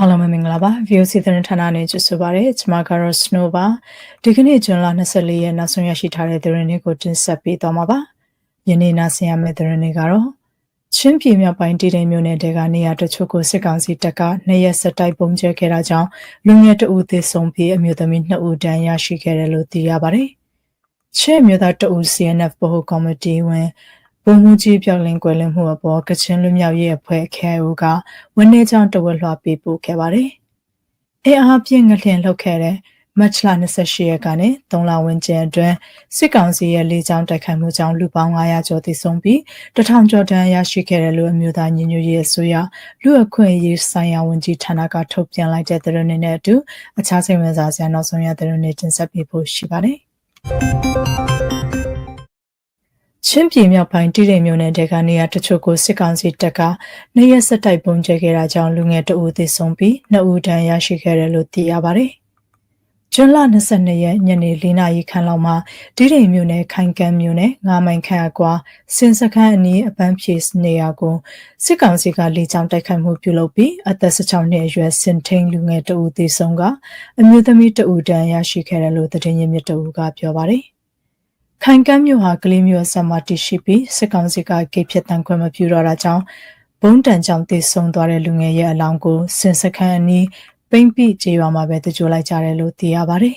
အားလုံးပဲမင်္ဂလာပါ VOC သတင်းဌာနနဲ့ကြိုဆိုပါရစေကျွန်မကတော့ Snow ပါဒီကနေ့ဇွန်လ24ရက်နောက်ဆုံးရရှိထားတဲ့သတင်းတွေကိုတင်ဆက်ပေးသွားမှာပါယနေ့နားဆင်ရမယ့်သတင်းတွေကတော့ချင်းပြည်မြောက်ပိုင်းတည်တယ်မြို့နယ်တဲကနေရာတချို့ကိုစစ်ကောင်စီတပ်ကနှစ်ရက်ဆက်တိုက်ပုံကျဲခဲ့တာကြောင့်လူငယ်တအူသေဆုံးပြီးအမျိုးသမီး2ဦးဒဏ်ရာရှိခဲ့တယ်လို့သိရပါတယ်ချင်းမြို့သားတအူ CNF ဗဟိုကော်မတီဝင် ဘုံမူကြီးပြောင်းလင်းကွယ်လွန်မှုအပေါ်ကချင်လူမျိုးရဲ့အဖွဲ့ KIO ကဝန်နေကြောင်းတဝက်လွှာပေးပို့ခဲ့ပါတယ်။အဲအားဖြင့်ငလျင်လှုပ်ခဲ့တဲ့မတ်လ28ရက်ကနေ3လဝန်းကျင်အတွင်းစစ်ကောင်စီရဲ့လေကြောင်းတိုက်ခိုက်မှုကြောင့်လူပေါင်း900ကျော်သေဆုံးပြီးတထောင်ကျော်တန်းရရှိခဲ့တယ်လို့အမျိုးသားညီညွတ်ရေးအစိုးရလူအခွင့်အရေးဆိုင်ရာဝန်ကြီးဌာနကထုတ်ပြန်လိုက်တဲ့သတင်းတွေနဲ့အတူအခြားစိတ်ဝင်စားစရာနောက်ဆုံးရသတင်းတွေတင်ဆက်ပေးဖို့ရှိပါတယ်။ ချင်းပြည်မြောက်ပိုင်းတိရိမ်မြို့နယ်တဲကနေရာတချို့ကိုစစ်ကောင်စီတပ်ကနေရစက်တိုက်ပုံကျဲခဲ့တာကြောင့်လူငယ်တအူသေဆုံးပြီးနှစ်ဦးဒဏ်ရာရှိခဲ့တယ်လို့သိရပါတယ်။ကျွန်းလ22ရက်ညနေ4နာရီခန့်လောက်မှာတိရိမ်မြို့နယ်ခိုင်ကမ်းမြို့နယ်ငါမိုင်ခန့်အကွာစင်စခန်းအနီးအပန်းဖြေနေရာကိုစစ်ကောင်စီကလေကြောင်းတိုက်ခိုက်မှုပြုလုပ်ပြီးအသက်16နှစ်အရွယ်စင်ထိန်လူငယ်တအူသေဆုံးကအမျိုးသမီးတအူဒဏ်ရာရှိခဲ့တယ်လို့သတင်းရင်းမြစ်တအူကပြောပါတယ်။ ခိုင်ကမ်းမြို့ဟာကလေးမြို့ဆက်မှာတည်ရှိပြီးစစ်ကောင်စီကဂိတ်ဖြတ်တန်းခွင့်မပြုတော့တာကြောင့်ဘုံတန်ကြောင့်တည်ဆုံသွားတဲ့လူငယ်ရဲ့အလောင်းကိုစင်စခန်းအနီးပိမ့်ပိကျေးရွာမှာပဲတကြိုလိုက်ကြတယ်လို့သိရပါတယ်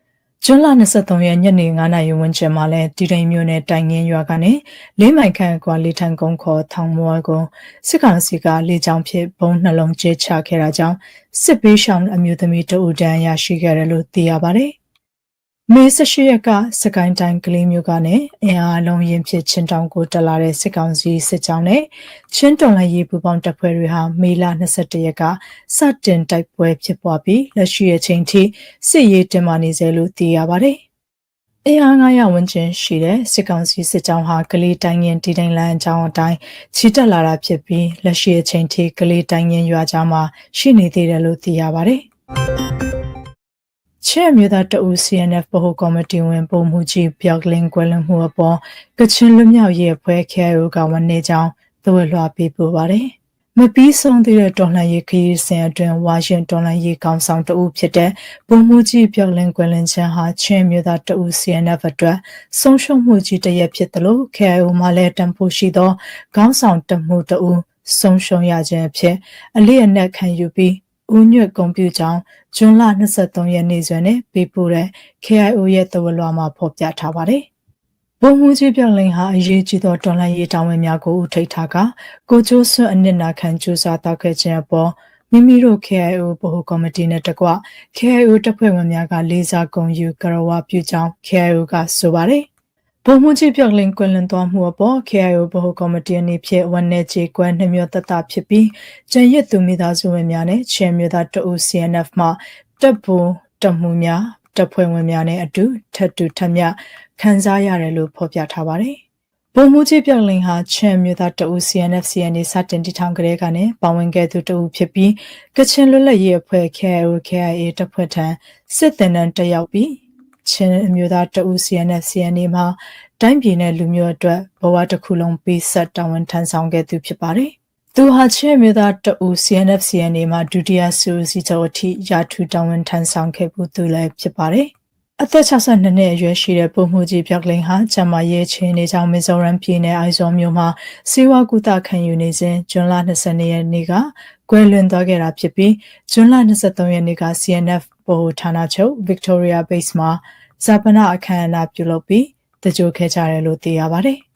။ကျွန်းလ23ရက်ညနေ9နာရီဝန်းကျင်မှာလဲတီတိန်မြို့နယ်တိုင်ငင်းရွာကနေလေးမိုင်ခန့်ကွာလေးထန်ကုန်းခေါ်ထောင်မွောကိုစစ်ကောင်စီကလေကြောင်းဖြစ်ဘုံနှလုံးကျဲချခဲ့တာကြောင့်စစ်ပေးရှောင်းအမျိုးသမီးတအူတန်းရရှိခဲ့တယ်လို့သိရပါတယ်။ မေ18ရက်ကစကိုင်းတိုင်းကလေးမျိုးကနေအင်အားလုံးရင်ဖြစ်ချင်းတောင်ကိုတက်လာတဲ့စစ်ကောင်စီစစ်ကြောင်းနဲ့ချင်းတော်လှန်ရေးပူးပေါင်းတပ်ဖွဲ့တွေဟာမေလ22ရက်ကစတင်တိုက်ပွဲဖြစ်ပွားပြီးလက်ရှိအချိန်ထိစစ်ရေးတင်မာနေစေလို့သိရပါတယ်။အင်အား900ဝန်းကျင်ရှိတဲ့စစ်ကောင်စီစစ်ကြောင်းဟာကလေးတိုင်းရင်တည်တိုင်းလမ်းအကြောင်းအတိုင်းချီတက်လာတာဖြစ်ပြီးလက်ရှိအချိန်ထိကလေးတိုင်းရင်ရွာကြားမှာရှိနေသေးတယ်လို့သိရပါတယ်။ ချဲ့မြို့သားတအူ CNF ဗဟိုကော်မတီဝင်ပုံမှုကြီးပြောက်ကလင်းကွယ်လွန်မှုအပေါ်ကချင်လူမျိုးရေးအဖွဲ့ KIO ကဝန်နေကြောင်းသဝက်လွှာပေးပို့ပါတယ်။မပြီးဆုံးသေးတဲ့တော်လှန်ရေးခရီးစဉ်အတွင်းဝါရှင်တော်လှန်ရေးကောင်ဆောင်တအူဖြစ်တဲ့ပုံမှုကြီးပြောက်ကလင်းကွယ်လွန်ခြင်းဟာချဲ့မြို့သားတအူ CNF အတွက်ဆုံးရှုံးမှုကြီးတစ်ရက်ဖြစ်တယ်လို့ KIO မှလည်းတန်ဖိုးရှိသောခေါင်းဆောင်တမှုတအူဆုံးရှုံးရခြင်းအဖြစ်အလေးအနက်ခံယူပြီး ဦးညွတ်ကွန်ပျူတာဇွန်လ23ရက်နေ့စွဲနဲ့ပေးပို့တဲ့ KIO ရဲ့သဝလွှာမှာဖော်ပြထားပါတယ်။ဘုံမှုကြီးပြောင်းလင်းဟာအရေးကြီးသောတော်လှန်ရေးတောင်းဝန်များကိုဦးထိပ်ထားကကိုကျိုးစွန်းအနစ်နာခံကြိုးစားတောက်ခဲ့ခြင်းအပေါ်မိမိတို့ KIO ဗဟိုကော်မတီနဲ့တကွ KIO တပ်ဖွဲ့ဝင်များကလေးစားဂုဏ်ယူကရဝပြုကြောင်း KIO ကဆိုပါတယ် ဗိုလ်မှူးကြီးပြောက်လင်းကွင်လွန်သွားမှုအပေါ် KIO ဗဟိုကော်မတီအနေဖြင့်ဝန်내ခြေကွဲနှမျိုးတတဖြစ်ပြီးကျန်ရစ်သူမိသားစုဝင်များနဲ့ချင်မျိုးသားတအူ CNF မှတပ်ဘူတပ်မှုများတပ်ဖွဲ့ဝင်များနဲ့အတူထပ်တူထပ်မြခံစားရတယ်လို့ဖော်ပြထားပါတယ်။ဗိုလ်မှူးကြီးပြောက်လင်းဟာချင်မျိုးသားတအူ CNF CNA စတင်တည်ထောင်ကြတဲ့ကနေပါဝင်ခဲ့သူတအူဖြစ်ပြီးကချင်လွတ်လပ်ရေးအဖွဲ့ KIO KIA တပ်ဖွဲ့ထံစစ်တပ်နံတက်ရောက်ပြီး ချင်းအမျိုးသားတအူ CNF CNA မှာတိုင်းပြည်နဲ့လူမျိုးအတွက်ဘဝတစ်ခုလုံးပေးဆက်တာဝန်ထမ်းဆောင်ခဲ့သူဖြစ်ပါတယ်။သူဟာချင်းအမျိုးသားတအူ CNF CNA မှာဒုတိယဆူစီချုပ်အထိရာထူးတာဝန်ထမ်းဆောင်ခဲ့မှုသူလည်းဖြစ်ပါတယ်။အသက်62နှစ်အရွယ်ရှိတဲ့ပုံမှုကြီးပြောက်ကလင်းဟာဂျမာရဲချင်းနေကြောင်မီဇိုရမ်ပြည်နယ်အိုင်ဇောမြို့မှာစေဝါကုသခံယူနေစဉ်ဇွန်လ22ရက်နေ့ကကွယ်လွန်သွားခဲ့တာဖြစ်ပြီးဇွန်လ23ရက်နေ့က CNF ဗဟိုဌာနချုပ် Victoria Base မှာဇာပနာအခမ်းအနားပြုလုပ်ပြီးတကြိုခဲ့ကြတယ်လို့သိရပါတယ်။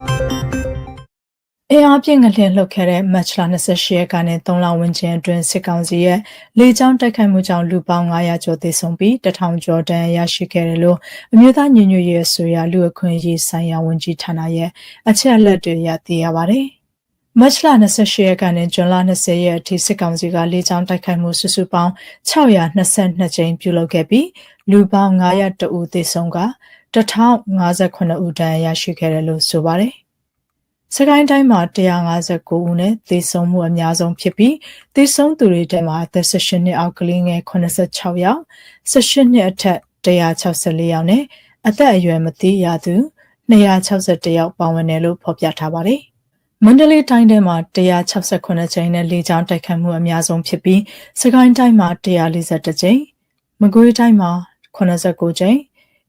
အင်အားပြင်းငလျင်လှုပ်ခဲ့တဲ့မတ်လ28ရက်ကနေ3လဝန်းကျင်အတွင်းစစ်ကောင်စီရဲ့လေကြောင်းတိုက်ခိုက်မှုကြောင့်လူပေါင်း900ကျော်သေဆုံးပြီး1000ကျော်တန်းရရှိခဲ့တယ်လို့အမျိုးသားညီညွတ်ရေးအစိုးရလူအခွင့်အရေးဆိုင်ရာဝန်ကြီးဌာနရဲ့အချက်အလက်တွေရသိရပါတယ်။ မတ်လ28ရက်ကနေဇွန်လ20ရက်အထိစစ်ကောင်စီကလေကြောင်းတိုက်ခိုက်မှုစုစုပေါင်း622ကြိမ်ပြုလုပ်ခဲ့ပြီးလူပေါင်း900တဦးသေဆုံးက1058ဦးတန်းရရှိခဲ့တယ်လို့ဆိုပါတယ်။စကိုင်းတိုင်းမှာ159ဦးနဲ့သေဆုံးမှုအများဆုံးဖြစ်ပြီးသေဆုံးသူတွေထဲမှာအသက်18နှစ်အောက်ကလေးငယ်86ယောက်18နှစ်အထက်164ယောက်နဲ့အသက်အရွယ်မသိရသူ261ယောက်ပါဝင်တယ်လို့ဖော်ပြထားပါတယ်။ မန္တလေးတိုင်းထဲမှာ168ကြိမ်နဲ့လေကြောင်းတိုက်ခတ်မှုအများဆုံးဖြစ်ပြီးစကိုင်းတိုင်းမှာ141ကြိမ်မကွေးတိုင်းမှာ89ကြိမ်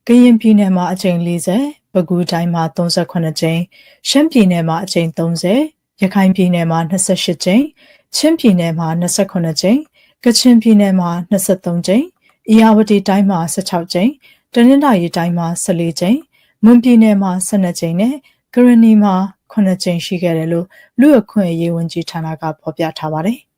ကရင်ပြည်နယ်မှာအကြိမ်40ပဲခူးတိုင်းမှာ38ကြိမ်ရှမ်းပြည်နယ်မှာအကြိမ်30ရခိုင်ပြည်နယ်မှာ28ကြိမ်ချင်းပြည်နယ်မှာ28ကြိမ်ကချင်ပြည်နယ်မှာ23ကြိမ်၊အေရဝတီတိုင်းမှာ16ကြိမ်၊တနင်္သာရီတိုင်းမှာ14ကြိမ်၊မွန်ပြည်နယ်မှာ12ကြိမ်နဲ့ကရဏီမှာ 9ကြိမ်ရှိခဲ့တယ်လို့လူ့အခွင့်အရေးဝန်ကြီးဌာနကဖော်ပြထားပါတယ်။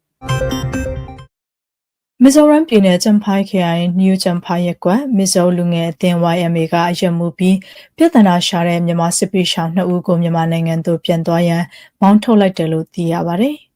မီဇိုရမ်ပြည်နယ်ကျန်ဖိုင်ခရိုင်နယူးကျန်ဖိုင်ရက်ကွက်မီဇိုလူငယ်အသင်း YMA ကအယက်မှုပြီးပြည်ထနာရှာတဲ့မြန်မာစစ်ပီရှောင်းနှစ်ဦးကိုမြန်မာနိုင်ငံသို့ပြန်သွားရန်မောင်းထုတ်လိုက်တယ်လို့သိရပါတယ်။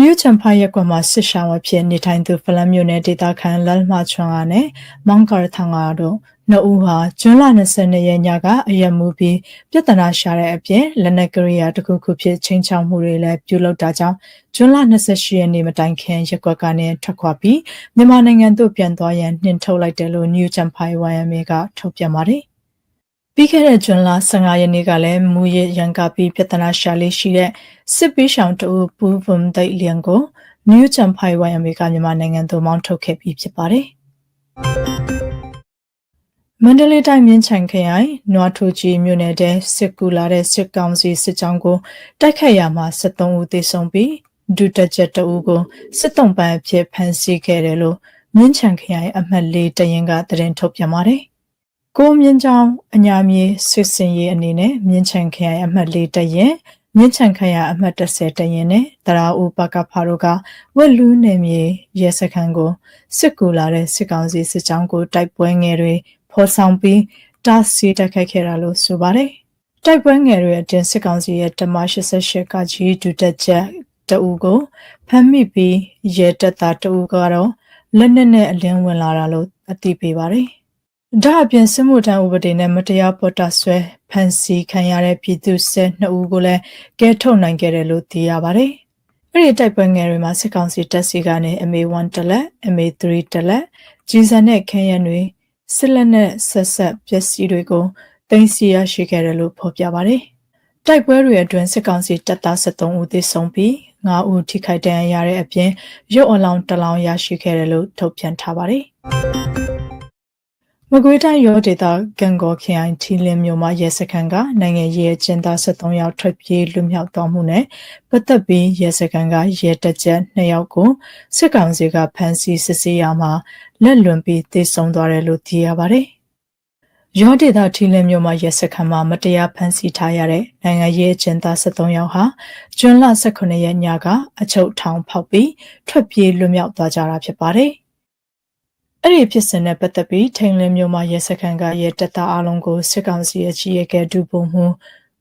နယူးချမ်ဖိုင်ရက်ကွက်မှာစစ်ရှောင်းအဖြစ်နေထိုင်သူဖလန်မြို့နယ်ဒေသခံလတ်မချွန်အားနဲ့မောင်ကာထန်ကာတို့နှစ်ဦးဟာဇွန်လ22ရက်ညကအယက်မှုပြီးပြဿနာရှာတဲ့အပြင်လက်နက်ကရိယာတစ်ခုခုဖြစ်ချင်းချောင်းမှုတွေလည်းပြုလုပ်တာကြောင့်ဇွန်လ28ရက်နေ့မတိုင်ခင်ရက်ကွက်ကနေထွက်ခွာပြီးမြန်မာနိုင်ငံသို့ပြန်သွားရန်နှင်ထုတ်လိုက်တယ်လို့ New Champai YMA ကထုတ်ပြန်ပါတယ် ပြီးခဲ့တဲ့ဇွန်လ15ရက်နေ့ကလည်းမူရရန်ကပီပြဿနာရှာလေးရှိတဲ့စစ်ပေးရှောင်တူပူဗွန်ဒိတ်လျံကို New Champai YMA ကမြန်မာနိုင်ငံသို့မောင်းထုတ်ခဲ့ပြီးဖြစ်ပါတယ်။မန္တလေးတိုင်းမြင်းချံခရိုင်နွားထိုကြီးမြို့နယ်တဲစစ်ကူလာတဲ့စစ်ကောင်စီစစ်ကြောင်းကိုတိုက်ခတ်ရမှာ73ဦးသေဆုံးပြီးဒုတက်ချက်တဦးကိုစစ်တုံးပန်းအဖြစ်ဖမ်းဆီးခဲ့တယ်လို့မြင်းချံခရိုင်အမှတ်၄တရင်ကသတင်းထုတ်ပြန်ပါတယ်။ ကိုမြင့်ချောင်းအညာမြေစစ်စင်ရေးအနေနဲ့မြင်းချန်ခရိုင်အမှတ်၄တရင်မြင်းချန်ခရိုင်အမှတ်30တရင်နဲ့တရာဦးပကဖာတို့ကဝက်လူးနယ်မြေရဲစခန်းကိုစစ်ကူလာတဲ့စစ်ကောင်စီစစ်ကြောင်းကိုတိုက်ပွဲငယ်တွေဖော်ဆောင်ပြီးတားဆီးတိုက်ခိုက်ခဲ့တာလို့ဆိုပါတယ်။တိုက်ပွဲငယ်တွေအတင်စစ်ကောင်စီရဲ့တမ88ကကြီးဒုတက်ချက်တအူကိုဖမ်းမိပြီးရဲတပ်သားတအူကတော့လက်နက်နဲ့အလင်းဝင်လာတာလို့အသိပေးပါတယ်။ ဒါအပြင်စစ်မှုထမ်းဥပဒေနဲ့မတရားပေါ်တာဆွဲဖမ်းဆီးခံရတဲ့ပြည်သူစစ်2ဦးကိုလည်းကဲထုတ်နိုင်ခဲ့တယ်လို့သိရပါတယ်။အဲ့ဒီတိုက်ပွဲငယ်တွေမှာစစ်ကောင်စီတပ်စီကနေ MA1 တလက် MA3 တလက်ကြီးစံတဲ့ခန်းရံတွေစစ်လက်နဲ့ဆက်ဆက်ပစ္စည်းတွေကိုတင်စီရရှိခဲ့တယ်လို့ဖော်ပြပါတယ်။တိုက်ပွဲတွေအတွင်းစစ်ကောင်စီတပ်သား73ဦးသေဆုံးပြီး9ဦးထိခိုက်ဒဏ်ရာရတဲ့အပြင်ရုပ်အလောင်းတစ်လောင်းရရှိခဲ့တယ်လို့ထုတ်ပြန်ထားပါတယ်။ မကွေးတိုင်းရောဒေတာကံကော်ခရိုင်ထီလင်းမြို့မှာရဲစခန်းကနိုင်ငံရေးအကျဉ်းသား73ယောက်ထွက်ပြေးလွတ်မြောက်သွားမှုနဲ့ပတ်သက်ပြီးရဲစခန်းကရဲတပ်ချက်2ယောက်ကိုစစ်ကောင်စီကဖမ်းဆီးစစ်ဆေးရမှာလက်လွန်ပြီးတေဆုံးသွားတယ်လို့သိရပါတယ်။ရောဒေတာထီလင်းမြို့မှာရဲစခန်းမှာမတရားဖမ်းဆီးထားရတဲ့နိုင်ငံရေးအကျဉ်းသား73ယောက်ဟာကျွန်းလ18ရက်ညကအချုပ်ထောင်ဖောက်ပြီးထွက်ပြေးလွတ်မြောက်သွားကြတာဖြစ်ပါတယ်။ အဲ့ဒီဖြစ်စဉ်နဲ့ပတ်သက်ပြီးထိန်လင်းမြို့မှာရဲစခန်းကရဲတပ်သားအလုံးကိုစစ်ကောင်စီရဲ့ကြီးရဲကဲဒူပုံမှု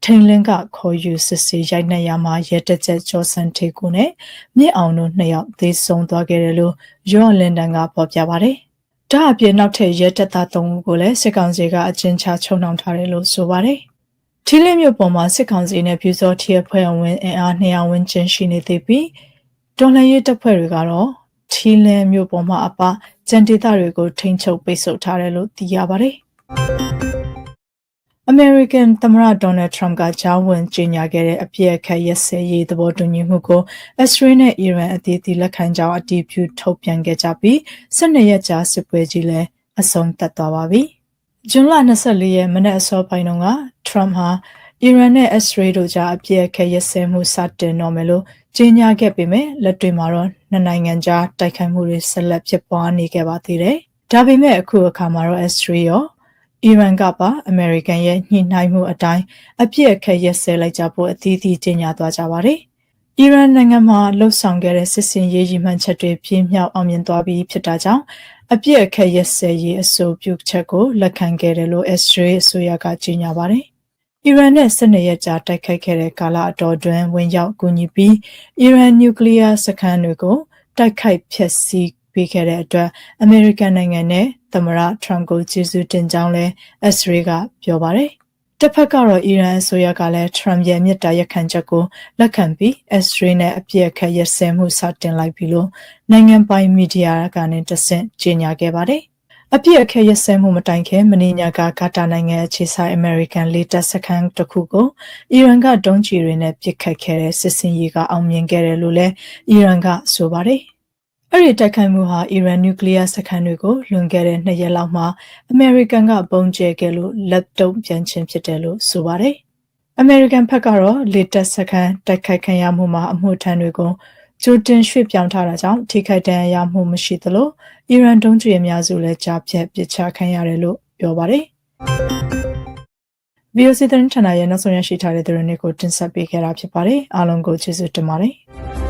ထိန်လင်းကခေါ်ယူစစ်ဆေးရိုက်နှက်ရမှာရဲတပ်ချက်ကျော်စန်ထေကူနဲ့မြင့်အောင်တို့နှစ်ယောက်သေဆုံးသွားခဲ့တယ်လို့ရော့လန်ဒန်ကဖော်ပြပါတယ်။ဒါအပြင်နောက်ထပ်ရဲတပ်သား၃ဦးကိုလည်းစစ်ကောင်စီကအကျဉ်းချချုံနှောင်ထားတယ်လို့ဆိုပါတယ်။ထီလင်းမြို့ပေါ်မှာစစ်ကောင်စီနဲ့ပြူစောထီရဖွဲ့ဝင်အင်အား200ဝန်းကျင်ရှိနေသေးပြီးတော်လှန်ရေးတပ်ဖွဲ့တွေကတော့ ထီလင်းမြို့ပေါ်မှာအပကြံဒေသတွေကိုထိန်းချုပ်ပိတ်ဆို့ထားတယ်လို့သိရပါတယ်။ American သမ္မတ Donald Trump ကကြားဝင်ကြေညာခဲ့တဲ့အပြည့်အခက်ရက်စဲရေးသဘောတူညီမှုကို Israel နဲ့ Iran အသီးသီးလက်ခံကြောင်းအတည်ပြုထုတ်ပြန်ခဲ့ကြပြီး12ရက်ကြာစစ်ပွဲကြီးလည်းအဆုံးသတ်သွားပါပြီ။ဇွန်လ24ရက်မနက်အစောပိုင်းတုန်းက Trump ဟာအီရန်နဲ့အစ္စရေးတို့ကြားအပြည့်အခက်ရစဲမှုစတင်တော့မယ်လို့ ကြေညာခဲ့ပေမဲ့လက်တွေ့မှာတော့နှစ်နိုင်ငံကြားတိုက်ခိုက်မှုတွေဆက်လက်ဖြစ်ပွားနေခဲ့ပါသေးတယ်။ဒါပေမဲ့အခုအခါမှာတော့အစ္စရေးရောအီရန်ကပါအမေရိကန်ရဲ့ညှိနှိုင်းမှုအတိုင်းအပြည့်အခက်ရစဲလိုက်ကြဖို့အသီးသီးကြေညာသွားကြပါတယ်။အီရန်နိုင်ငံမှာလှုပ်ဆောင်ခဲ့တဲ့စစ်စင်ရေးရည်မှန်းချက်တွေပြင်းမြောက်အောင်မြင်သွားပြီးဖြစ်တာကြောင့်အပြည့်အခက်ရစဲရေးအဆိုပြုချက်ကိုလက်ခံခဲ့တယ်လို့အစ္စရေးအစိုးရကကြေညာပါတယ်။ အီရန်နဲ့၁၂ရက်ကြာတိုက်ခိုက်ခဲ့တဲ့ကာလအတော်တွင်ဝင်ရောက်ကူညီပြီးအီရန်နျူကလ িয়ার စခန်းတွေကိုတိုက်ခိုက်ဖျက်ဆီးပေးခဲ့တဲ့အတွက်အမေရိကန်နိုင်ငံနဲ့သမ္မတထရမ့်ကိုကျေးဇူးတင်ကြောင်းလည်းအစ္စရေးကပြောပါတယ်။တစ်ဖက်ကတော့အီရန်အစိုးရကလည်းထရမ့်ရဲ့မြစ်တာရက်ခံချက်ကိုလက်ခံပြီးအစ္စရေးနဲ့အပြည့်အခက်ရစဲမှုစတင်လိုက်ပြီလို့နိုင်ငံပိုင်မီဒီယာကနေတဆင့်ကြေညာခဲ့ပါတယ်။ အပြည့်အခက်ရစဲမှုမတိုင်ခင်မင်းညာကဂါတာနိုင်ငံအခြေဆိုင်အမေရိကန်လေတပ်စခန်းတစ်ခုကိုအီရန်ကဒုံးကျည်တွေနဲ့ပစ်ခတ်ခဲ့တဲ့စစ်စင်ရေးကအောင်မြင်ခဲ့တယ်လို့လည်းအီရန်ကဆိုပါတယ်။အဲ့ဒီတိုက်ခိုက်မှုဟာအီရန်နျူကလ িয়ার စခန်းတွေကိုလွန်ခဲ့တဲ့နှစ်ရက်လောက်မှာအမေရိကန်ကပုံကျဲခဲ့လို့လက်တုံ့ပြန်ခြင်းဖြစ်တယ်လို့ဆိုပါတယ်။အမေရိကန်ဘက်ကတော့လေတပ်စခန်းတိုက်ခိုက်ခံရမှုမှာအမှုထမ်းတွေကို ကြိုတင်ရွှေ့ပြောင်းထားတာကြောင့်ထိခိုက်ဒဏ်ရာရမှုမရှိသလိုအီရန်ဒုံးကျည်အများစုလည်းကြားဖြတ်ပစ်ချခံရတယ်လို့ပြောပါတယ်။ VOC သတင်းဌာနရဲ့နောက်ဆုံးရရှိထားတဲ့သတင်းတွေကိုတင်ဆက်ပေးခဲ့တာဖြစ်ပါတယ်အားလုံးကိုကျေးဇူးတင်ပါတယ်။